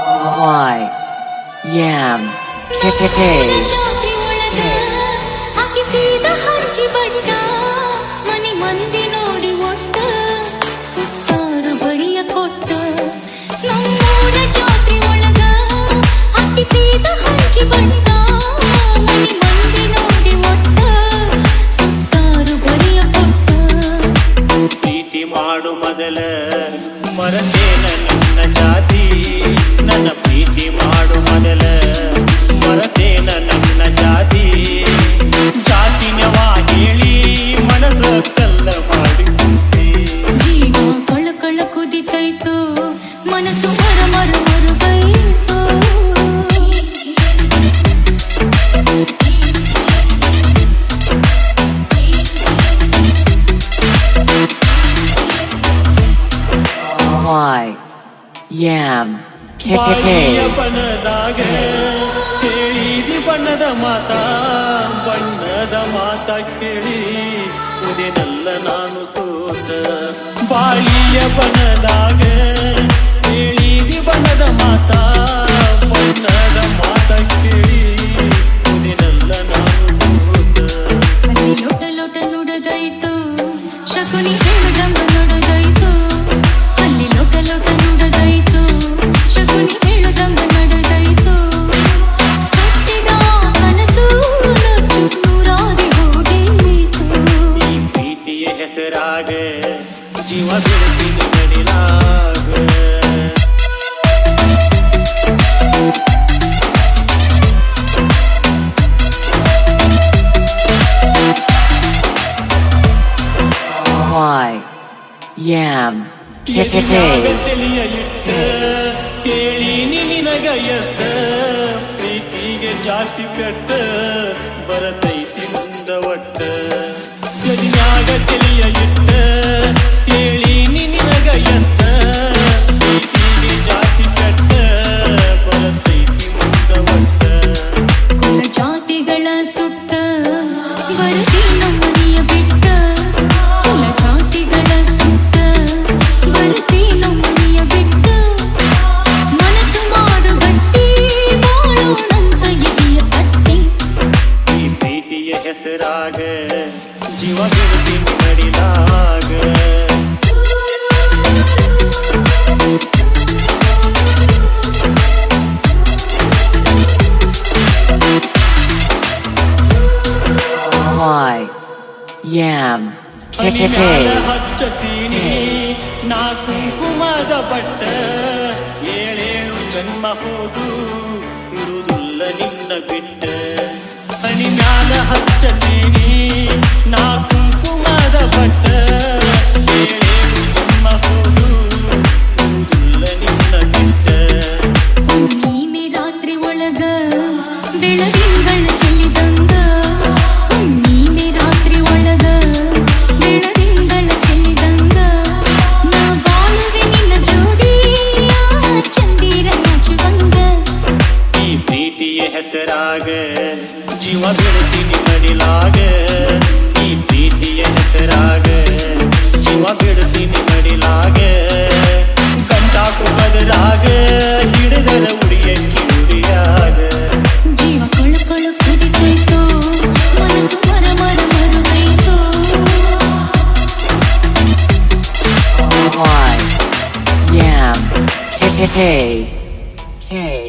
ನಮ್ಮೂರ Yam. ಮಂದಿ ನೋಡಿ ಸುತ್ತಾರು ಮಾಡು ಮೊದಲ ಮರತೇನ ನನ್ನ ಜಾತಿ. ಮಾಡು ಮರತೇನ ನನ್ನ ಜಾತಿ. ಜಾತಿನವ ಹೇಳಿ ಮನಸ್ಸ ಕಲ್ಲ ಮಾಡಿಕೊಂಡೆ ಜೀವ ಕಳ ಕಳ ಕುದಿತೈತು ಮನಸ್ಸು ಮರ ಮರ ಮರುಗೈತು Y Yam ಬಾಯಿಯ ಬಣ್ಣದಾಗ ಕೇಳಿದಿ ಬಣ್ಣದ ಮಾತ ಬಣ್ಣದ ಮಾತ ಕೇಳಿ ಉದಿನಲ್ಲ ನಾನು ಸೋತ. ಬಾಯಿಯ ಬಣ್ಣದಾಗ ಕೇಳಿದಿ ಬಣ್ಣದ ಮಾತ KKK ತಿಳಿಯ ಇಟ್ಟ ಕೇಳಿ ನಿನಗ ಎಷ್ಟ ಪ್ರೀತಿಗೆ ಜಾತಿ ಪೆಟ್ಟ ಬರತೈತಿ ಜೀವ ಬಿಡ್ತೀನಿ ಮಡಿಲಾಗ Y Yam ಹನಿಮ್ಯಾಲ KKK ಹಚ್ಚತೀನಿ ನಾ ಕುಂಕುಮದ ಬಟ್ಟ ಏಳೇಳು ಜನ್ಮ ಹೋದು ಇರುವುದಿಲ್ಲ ನಿನ್ನ ಬಿಟ್ಟ ಹನಿ ಮ್ಯಾಲ ಹಚ್ಚತೀನಿ ಬೆಳದಿಂಗಳ ಚೆಲ್ಲಿದಂಗ ಜೀವ ಬಿಡ್ತೀನಿ ಮಡಿಲಾಗ ಈ ಪ್ರೀತಿಯ ಹೆಸರಾಗ ಜೀವ ಬಿಡ್ತೀನಿ ಮಡಿಲಾಗ K K K